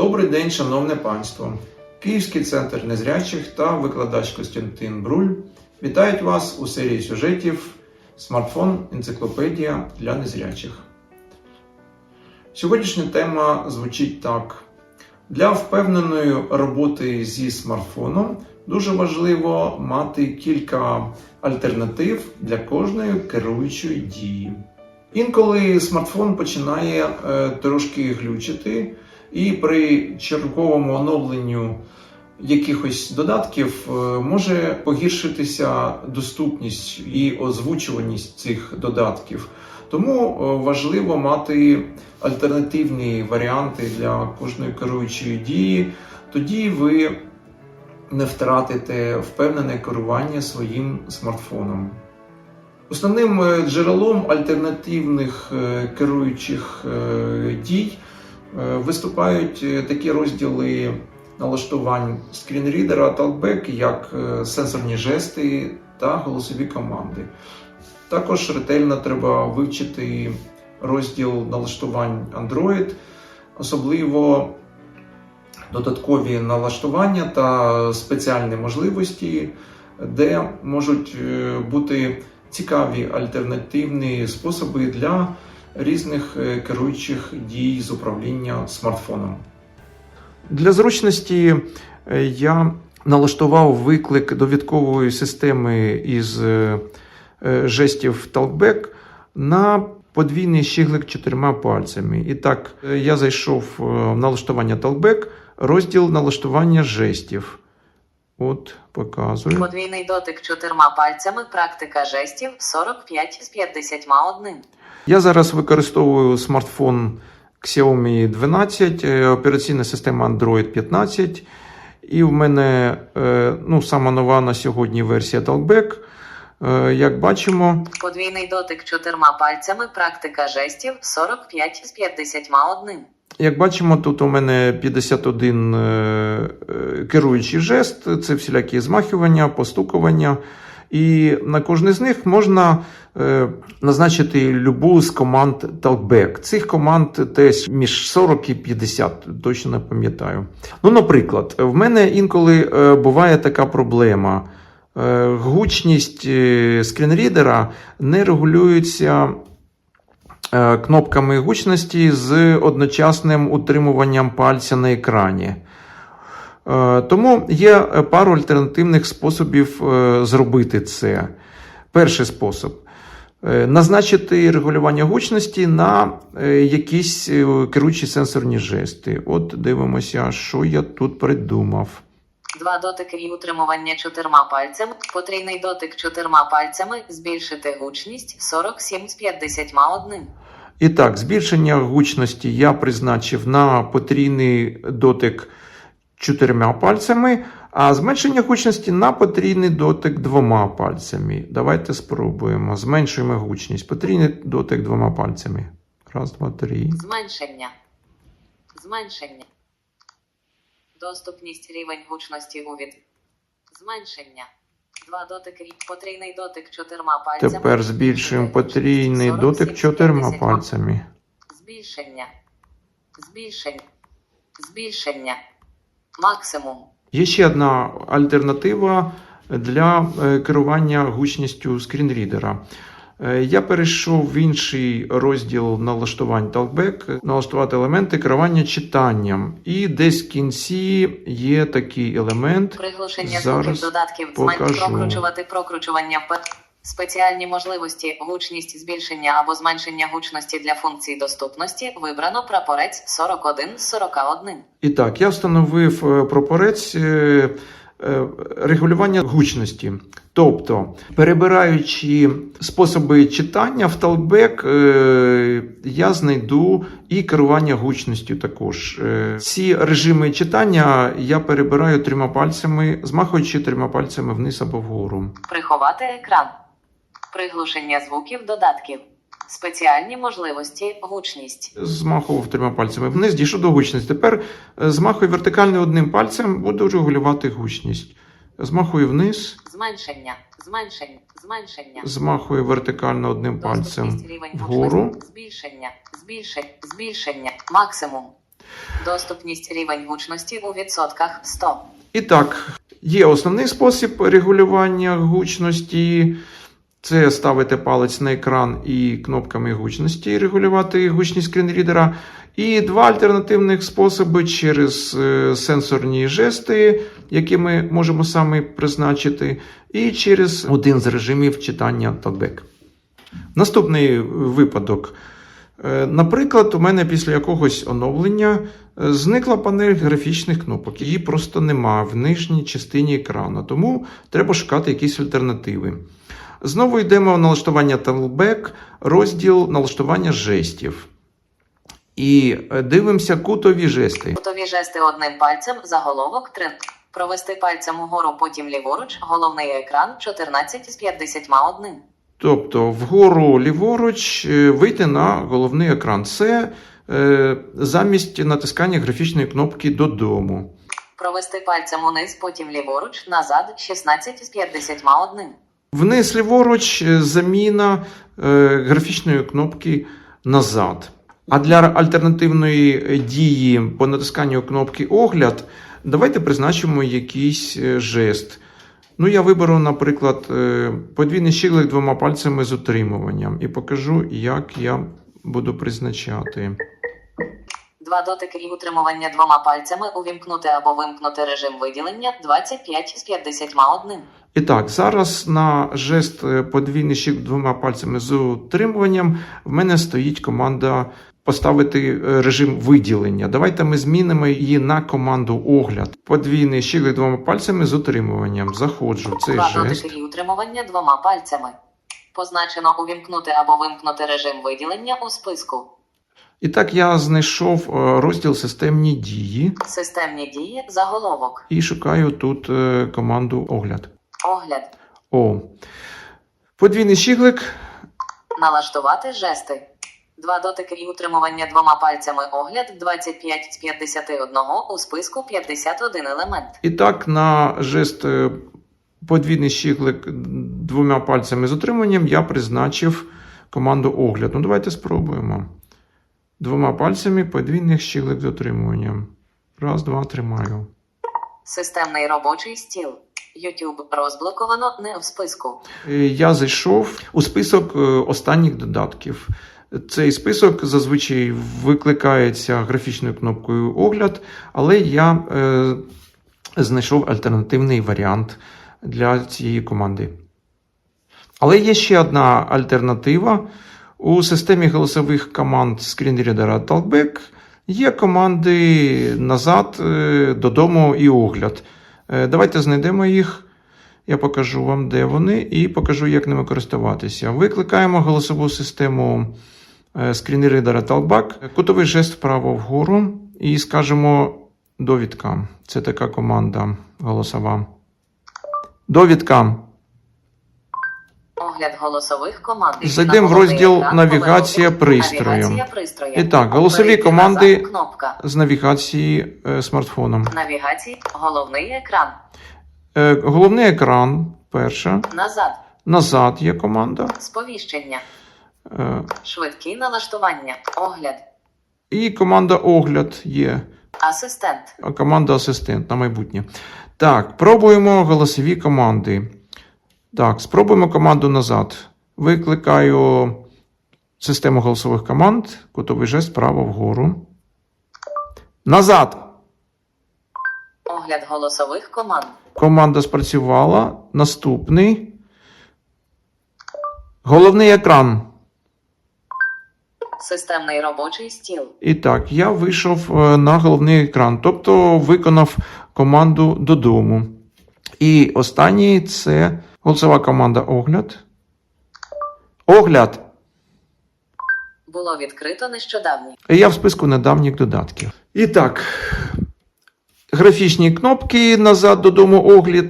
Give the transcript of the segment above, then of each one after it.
Добрий день, шановне панство! Київський центр незрячих та викладач Костянтин Бруль вітають вас у серії сюжетів Смартфон Енциклопедія для незрячих. Сьогоднішня тема звучить так: для впевненої роботи зі смартфоном дуже важливо мати кілька альтернатив для кожної керуючої дії. Інколи смартфон починає е, трошки глючити, і при черговому оновленню якихось додатків е, може погіршитися доступність і озвучуваність цих додатків. Тому е, важливо мати альтернативні варіанти для кожної керуючої дії. Тоді ви не втратите впевнене керування своїм смартфоном. Основним е, джерелом альтернативних керуючих дій виступають е, такі розділи налаштувань скрінрідера Talkback, як е, сенсорні жести та голосові команди. Також ретельно треба вивчити розділ налаштувань Android, особливо додаткові налаштування та спеціальні можливості, де можуть е, бути цікаві альтернативні способи для різних е, керуючих дій з управління смартфоном. Для зручності е, я налаштував виклик довідкової системи із е, жестів Talkback на подвійний щиглик чотирма пальцями. І так, я зайшов в налаштування Talkback, розділ налаштування жестів. От, показую. Подвійний дотик чотирма пальцями, практика жестів 45 з 51. Я зараз використовую смартфон Xiaomi 12, е, операційна система Android 15. І в мене е, ну, сама нова на сьогодні версія Talkback. Е, Як бачимо, Подвійний дотик чотирма пальцями, практика жестів 45 з 51. як бачимо, тут у мене 51 е, е, керуючий жест, це всілякі змахування, постукування. І на кожний з них можна е, назначити любу з команд Talkback. Цих команд десь між 40 і 50, точно не пам'ятаю. Ну, наприклад, в мене інколи е, буває така проблема. Е, гучність е, скрінрідера не регулюється е, кнопками гучності з одночасним утримуванням пальця на екрані. Е, Тому є е, пару альтернативних способів е, зробити це. Перший спосіб назначити регулювання гучності на якісь керуючі сенсорні жести. От дивимося, що я тут придумав. Два дотики і утримування чотирма пальцями. Потрійний дотик чотирма пальцями. Збільшити гучність 47 з 51. І так, збільшення гучності я призначив на потрійний дотик чотирма пальцями, а зменшення гучності на потрійний дотик двома пальцями. Давайте спробуємо. Зменшуємо гучність. Потрійний дотик двома пальцями. Раз, два, три. Зменшення. Зменшення. Доступність рівень гучності у від. Зменшення. Два дотики. Потрійний дотик чотирма пальцями. Тепер збільшуємо потрійний 47 дотик чотирма пальцями. Збільшення. Збільшення. Збільшення. Максимум. Є ще одна альтернатива для е, керування гучністю скрінрідера. Е, Я перейшов в інший розділ налаштувань Talkback, налаштувати елементи керування читанням. І десь в кінці є такий елемент. Приглушення Зараз додатків. Покажу. Прокручувати прокручування. Спеціальні можливості, гучність збільшення або зменшення гучності для функцій доступності вибрано прапорець 41 з 41. І так, я встановив е, прапорець е, е, регулювання гучності. Тобто, перебираючи способи читання в е, я знайду і керування гучністю також. Ці режими читання я перебираю трьома пальцями, змахуючи трьома пальцями вниз або вгору. Приховати екран. Приглушення звуків додатків. Спеціальні можливості, гучність. Змахував трьома пальцями вниз, дійшов до гучності. Тепер е, змахую вертикально одним пальцем, буду регулювати гучність. Змахую вниз. Зменшення. Зменшення. Зменшення. Змахую вертикально одним пальцем вгору. Збільшення. Збільшення. Збільшення. Максимум. Доступність рівень гучності у відсотках 100. І так, є основний спосіб регулювання гучності. Це ставити палець на екран і кнопками гучності регулювати гучність скрінрідера. І два альтернативних способи через е, сенсорні жести, які ми можемо самі призначити, і через один з режимів читання талбек. Наступний випадок. Е, Наприклад, у мене після якогось оновлення е, зникла панель графічних кнопок. Її просто нема в нижній частині екрану, тому треба шукати якісь альтернативи. Знову йдемо в налаштування Talkback, розділ налаштування жестів. І е, дивимося кутові жести. Кутові жести одним пальцем, заголовок 3. Провести пальцем угору, потім ліворуч, головний екран 14 з 51. Тобто вгору ліворуч е, вийти на головний екран. Це е, замість натискання графічної кнопки додому. Провести пальцем униз, потім ліворуч, назад 16 з 51. Вниз ліворуч е, заміна е, графічної кнопки назад. А для альтернативної дії по натисканню кнопки огляд давайте призначимо якийсь е, жест. Ну, я виберу, наприклад, подвійний щиглик двома пальцями з утримуванням і покажу, як я буду призначати. Два дотики і утримування двома пальцями, увімкнути або вимкнути режим виділення 25 з 51. І так, зараз на жест е, подвійний щик двома пальцями з утримуванням в мене стоїть команда поставити е, режим виділення. Давайте ми змінимо її на команду огляд. Подвійний щик двома пальцями з утримуванням. Заходжу в цей Два жест. дотики і утримування двома пальцями. Позначено увімкнути або вимкнути режим виділення у списку. І так я знайшов е, розділ системні дії Системні дії, заголовок. і шукаю тут е, команду огляд. Огляд. О. Подвійний щиглик. Налаштувати жести. Два дотики і утримування двома пальцями огляд 25 з 51 у списку 51 елемент. І так, на жест е, подвійний щиглик двома пальцями з утриманням я призначив команду огляд. Ну, давайте спробуємо. Двома пальцями подвійний щиглик з. Раз, два, тримаю. Системний робочий стіл. YouTube розблоковано не в списку. Е, Я зайшов у список е, останніх додатків. Цей список зазвичай викликається графічною кнопкою огляд, але я е, знайшов альтернативний варіант для цієї команди. Але є ще одна альтернатива. У системі голосових команд скрінрідера Talkback є команди назад, е, додому і огляд. Е, Давайте знайдемо їх. Я покажу вам, де вони, і покажу, як ними користуватися. Викликаємо голосову систему е, скрінрідера Talkback, кутовий жест вправо вгору і скажемо довідка. Це така команда голосова. Довідка. Огляд голосових команд. Зайдемо в розділ «Навігація пристрою». І так, голосові команди- з навігації е, смартфоном. Навігації. Головний екран. Е, головний екран, перша. Назад. Назад є команда. Сповіщення. Е, Швидкі налаштування. Огляд. і команда огляд є. Асистент. команда асистент на майбутнє. Так, пробуємо голосові команди. Так, спробуємо команду назад. Викликаю систему голосових команд. Кутовий жест право вгору. Назад. Огляд голосових команд. Команда спрацювала. Наступний. Головний екран. Системний робочий стіл. І так, я вийшов е, на головний екран, тобто виконав команду додому. І останній це голосова команда огляд. Огляд. Було відкрито нещодавні. Я в списку недавніх додатків. І так, графічні кнопки назад додому огляд.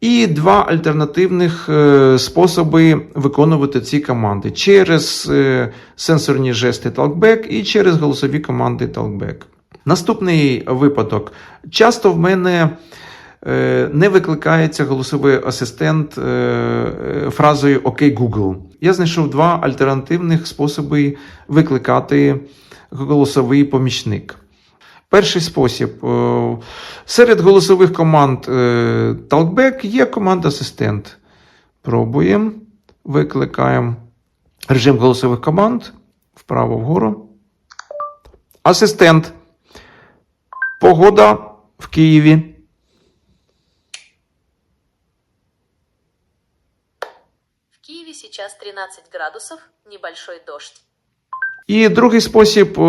І два альтернативних е, способи виконувати ці команди через е, сенсорні жести Talkback і через голосові команди Talkback. Наступний випадок. Часто в мене не викликається голосовий асистент е, е, фразою «Ок, Google». Я знайшов два альтернативних способи викликати голосовий помічник. Перший спосіб. Е, Серед голосових команд е, Talkback є команда асистент. Пробуємо. Викликаємо режим голосових команд вправо вгору. Асистент. Погода в Києві. 13 градусов, небольшой дождь. І другий спосіб е,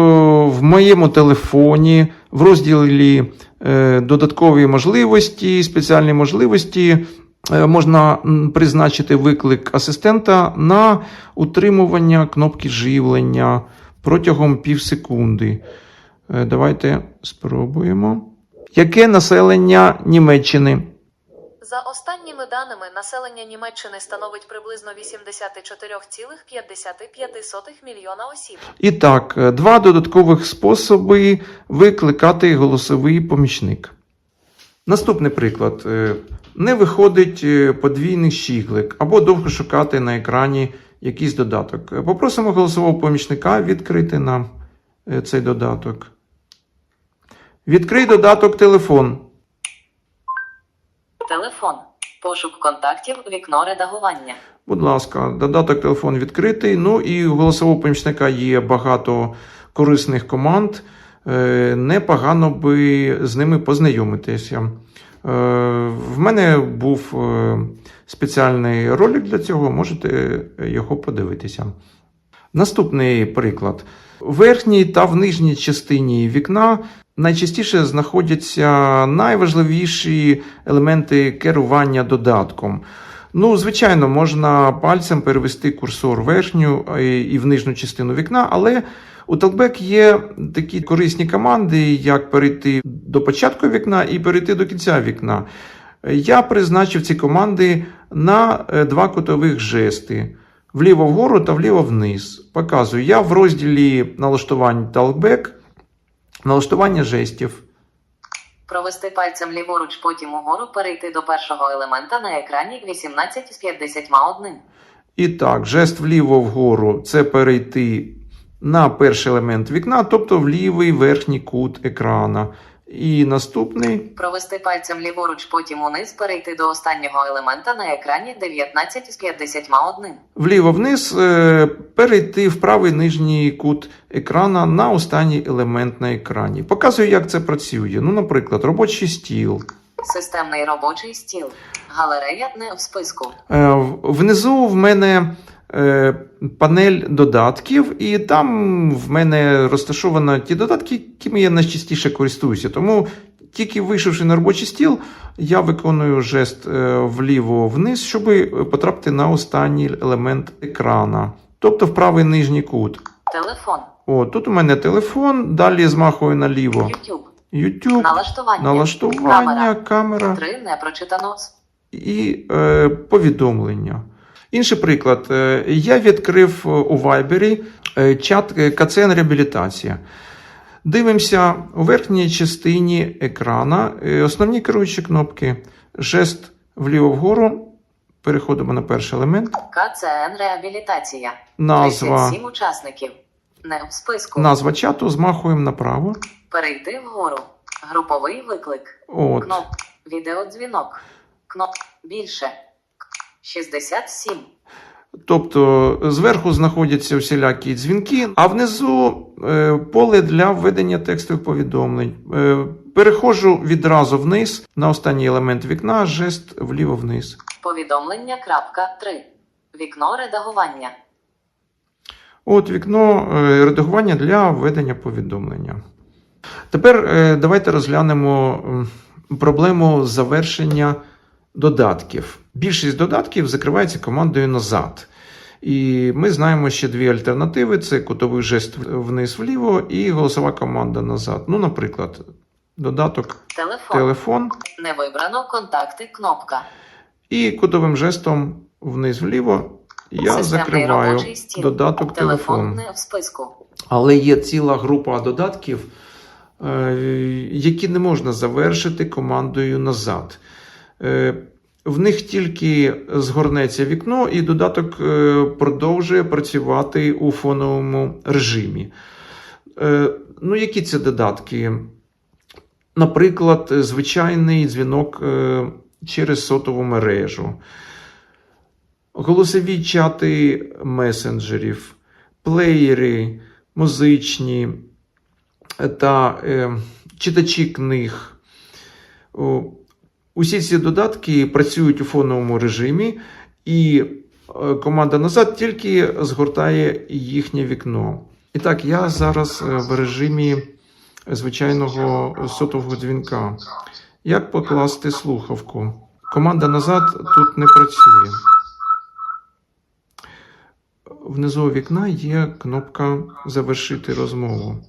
в моєму телефоні в розділі е, додаткові можливості, спеціальні можливості е, можна призначити виклик асистента на утримування кнопки живлення протягом пів секунди. Давайте спробуємо. Яке населення Німеччини? За останніми даними, населення Німеччини становить приблизно 84,55 мільйона осіб. І так, е, два додаткових способи викликати голосовий помічник. Наступний приклад. Е, Не виходить е, подвійний щіглик або довго шукати на екрані якийсь додаток. Попросимо голосового помічника відкрити нам цей додаток. Відкрий додаток телефон. Телефон. Пошук контактів. Вікно редагування. Будь ласка, додаток телефон відкритий. Ну і у голосового помічника є багато корисних команд. Е, Непогано би з ними познайомитися. Е, В мене був е, спеціальний ролик для цього, можете його подивитися. Наступний приклад. В верхній та в нижній частині вікна найчастіше знаходяться найважливіші елементи керування додатком. Ну, звичайно, можна пальцем перевести курсор верхню е, і в нижню частину вікна, але у Talkback є такі корисні команди, як перейти до початку вікна і перейти до кінця вікна. Я призначив ці команди на е, два кутових жести вліво вгору та вліво вниз. Показую. Я в розділі налаштувань Talkback, налаштування жестів. Провести пальцем ліворуч, потім угору, перейти до першого елемента на екрані 18 з 51. І так, жест вліво вгору це перейти на перший елемент вікна, тобто в лівий верхній кут екрана. І наступний Провести пальцем ліворуч, потім униз, перейти до останнього елемента на екрані 19 з 51. вліво вниз е, перейти в правий нижній кут екрана на останній елемент на екрані. Показую, як це працює. Ну, наприклад, робочий стіл. Системний робочий стіл. Галерея не в списку. Е, Внизу в мене е, панель додатків, і там в мене розташовано ті додатки, якими я найчастіше користуюся. Тому тільки вийшовши на робочий стіл, я виконую жест е, вліво-вниз, щоб потрапити на останній елемент екрана, тобто в правий нижній кут. Телефон. О, тут у мене телефон, далі змахую наліво. YouTube. YouTube, Налаштування. налаштування, камера. 3 не прочитано. і е, повідомлення. Інший приклад. Е, я відкрив е, у Viber е, чат КЦН реабілітація. Дивимося у верхній частині екрана основні керуючі кнопки. Жест вліво вгору. Переходимо на перший елемент. КЦН реабілітація. Назва, 37 учасників. Не в списку. назва чату змахуємо направо. Перейти вгору. Груповий виклик. От. Кноп. Відеодзвінок. Кноп. Більше. 67. Тобто зверху знаходяться всілякі дзвінки, а внизу е, поле для введення текстових повідомлень. Е, переходжу відразу вниз на останній елемент вікна, жест вліво вниз. Повідомлення. Крапка 3. Вікно редагування. От вікно е, редагування для введення повідомлення. Тепер давайте розглянемо проблему завершення додатків. Більшість додатків закривається командою назад. І ми знаємо ще дві альтернативи: це кутовий жест вниз вліво і голосова команда назад. Ну, наприклад, додаток Телефон. телефон Не вибрано контакти. Кнопка. і кутовим жестом вниз вліво я Системний закриваю додаток Телефон телефон. не в списку. Але є ціла група додатків, е, які не можна завершити командою назад. Е, В них тільки згорнеться вікно, і додаток е, продовжує працювати у фоновому режимі. Е, Ну, які це додатки? наприклад, звичайний дзвінок через сотову мережу, голосові чати месенджерів, плеєри музичні та читачі книг. Усі ці додатки працюють у фоновому режимі, і е, команда назад тільки згортає їхнє вікно. І так, я зараз е, в режимі звичайного сотового дзвінка. Як покласти слухавку? Команда назад тут не працює. Внизу вікна є кнопка Завершити розмову.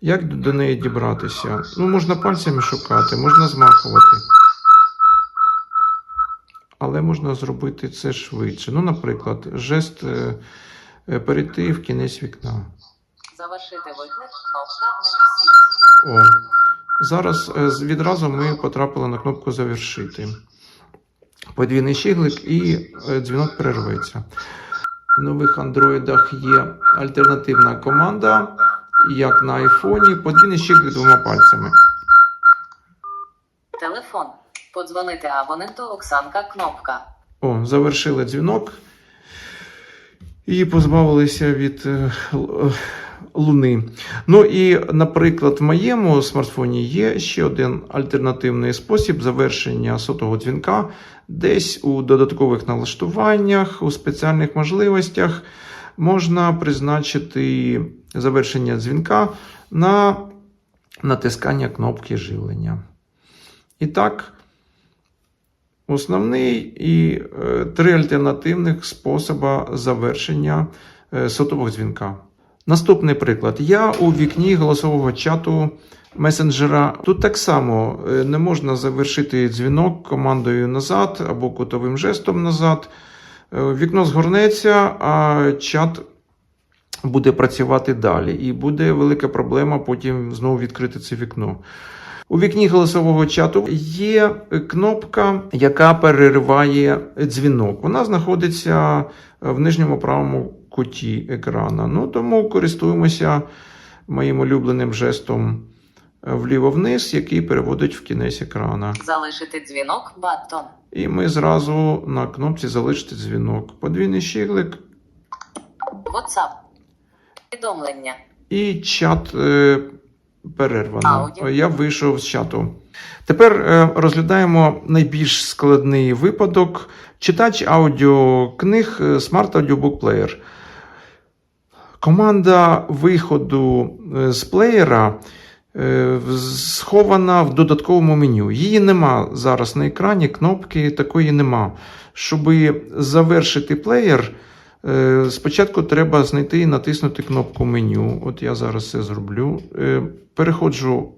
Як до неї дібратися? Ну, можна пальцями шукати, можна змахувати. Але можна зробити це швидше. Ну, наприклад, жест е, е, перейти в кінець вікна. Завершити виклик. Кнопка на. О, зараз е, відразу ми потрапили на кнопку Завершити. Подвійний щиглик і дзвінок перерветься. В нових андроїдах є альтернативна команда, як на айфоні, подвійний щиглик двома пальцями. Телефон. Подзвонити абоненту Оксанка. Кнопка. О, завершили дзвінок і позбавилися від е, е, луни. Ну і, наприклад, в моєму смартфоні є ще один альтернативний спосіб завершення сотого дзвінка. Десь у додаткових налаштуваннях, у спеціальних можливостях можна призначити завершення дзвінка на натискання кнопки живлення. І так, Основний і е, три альтернативних способи завершення е, сотового дзвінка. Наступний приклад. Я у вікні голосового чату месенджера. Тут так само е, не можна завершити дзвінок командою назад або кутовим жестом назад. Вікно згорнеться, а чат буде працювати далі. І буде велика проблема потім знову відкрити це вікно. У вікні голосового чату є кнопка, яка перериває дзвінок. Вона знаходиться в нижньому правому куті екрана. Ну тому користуємося моїм улюбленим жестом вліво-вниз, який переводить в кінець екрана. Залишити дзвінок. Баттон. І ми зразу на кнопці залишити дзвінок. Подвійний щиглик WhatsApp. Повідомлення. і чат е, перервано. Аудіо. Я вийшов з чату. Тепер е, розглядаємо найбільш складний випадок. Читач аудіокниг е, Smart Audiobook Player. Команда виходу е, з плеєра е, схована в додатковому меню. Її нема зараз на екрані, кнопки такої нема. Щоб завершити плеєр, е, спочатку треба знайти і натиснути кнопку меню. От я зараз це зроблю. Е, Переходжу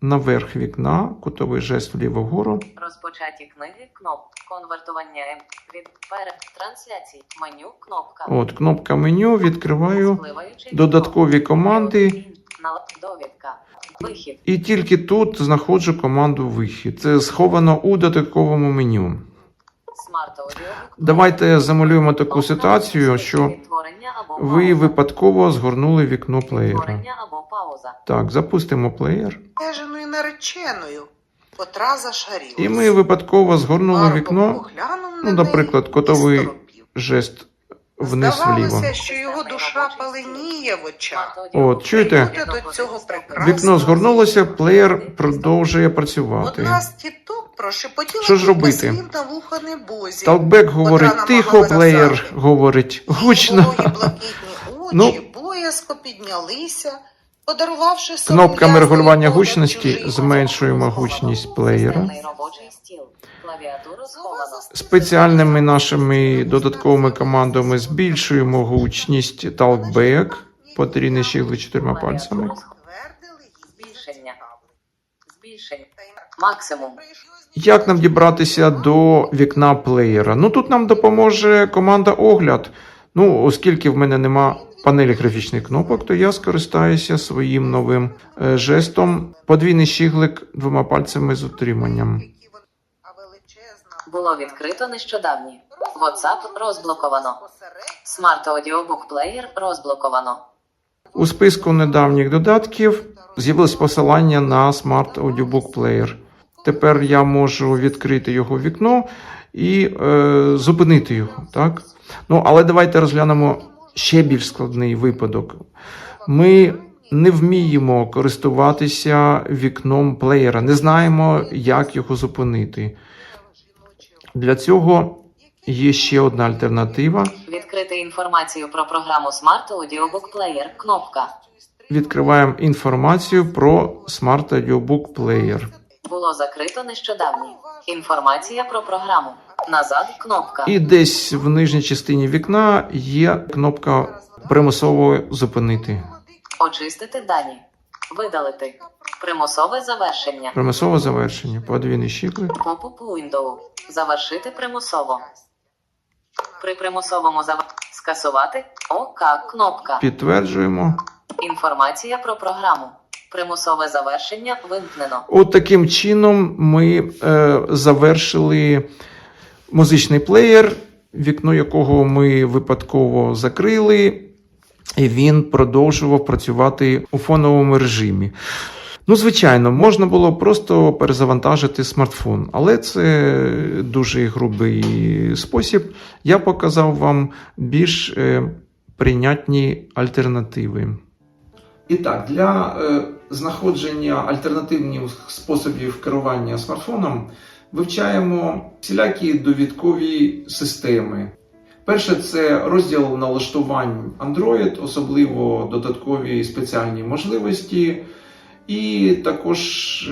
наверх вікна, кутовий жест вліво вгору. Розпочаті книги. Кноп. Конвертування Від перед трансляції. Меню. Кнопка. От, кнопка меню, відкриваю додаткові команди. Довідка. Вихід. І тільки тут знаходжу команду вихід. Це сховано у додатковому меню. Смарт аудіобук. Давайте замалюємо таку ситуацію, що ви випадково згорнули вікно плеєра. Або пауза. Так, запустимо плеєр. Теженою нареченою, котра зашарілась. І ми випадково згорнули вікно. Ну, наприклад, котовий. Жест вниз Здавалося, вліво. що його душа паленіє в очах. От, чуєте? До цього прекрасно. Вікно згорнулося, плеєр продовжує працювати. Одна з тіток прошепотіла Що ж робити? на вуха небозі. Талкбек говорить тихо, плеєр говорить гучно. Ну. боязко піднялися, подарувавши Кнопками регулювання гучності зменшуємо гучність плеєра. Спеціальними нашими додатковими командами збільшуємо гучність Talkback, потрійний щігли чотирма пальцями. Максимум. Як нам дібратися до вікна плеєра? Ну тут нам допоможе команда огляд. Ну, оскільки в мене нема панелі графічних кнопок, то я скористаюся своїм новим е, жестом подвійний щіглик двома пальцями з утриманням. Було відкрито нещодавні. WhatsApp розблоковано. Смарт аудіобук плеєр розблоковано. У списку недавніх додатків з'явилось посилання на Smart Audiobook Player. Тепер я можу відкрити його вікно і е, зупинити його. Так? Ну, але давайте розглянемо ще більш складний випадок. Ми не вміємо користуватися вікном плеєра, не знаємо, як його зупинити. Для цього є ще одна альтернатива. Відкрити інформацію про програму Smart Audiobook Player. Кнопка. Відкриваємо інформацію про Smart Audiobook Player. Було закрито нещодавно. Інформація про програму. Назад. Кнопка. І десь в нижній частині вікна є кнопка примусово зупинити. Очистити дані. Видалити. Примусове завершення. Примусове завершення. Подвійний щиклик. Pop-up Window. Завершити примусово. При примусовому зав... Скасувати. ОК. Кнопка. Підтверджуємо. Інформація про програму. Примусове завершення вимкнено. От таким чином ми е, завершили музичний плеєр, вікно якого ми випадково закрили, і він продовжував працювати у фоновому режимі. Ну, звичайно, можна було просто перезавантажити смартфон, але це дуже грубий спосіб. Я показав вам більш е, прийнятні альтернативи. І так, для е, знаходження альтернативних способів керування смартфоном вивчаємо всілякі довідкові системи. Перше це розділ налаштувань Android, особливо додаткові спеціальні можливості. І також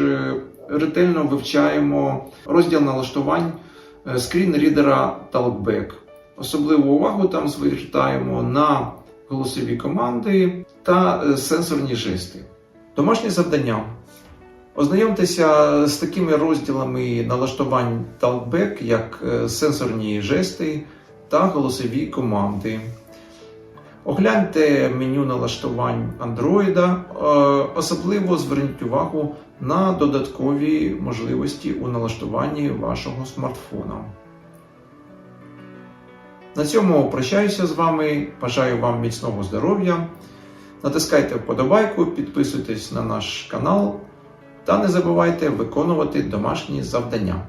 е, ретельно вивчаємо розділ налаштувань е, скрін-рідера Talkback. Особливу увагу там звертаємо на голосові команди та е, сенсорні жести. Домашнє завдання. Ознайомтеся з такими розділами налаштувань Talkback, як сенсорні жести та голосові команди. Огляньте меню налаштувань Android, е, особливо зверніть увагу на додаткові можливості у налаштуванні вашого смартфона. На цьому прощаюся з вами. Бажаю вам міцного здоров'я. Натискайте вподобайку, підписуйтесь на наш канал та не забувайте виконувати домашні завдання.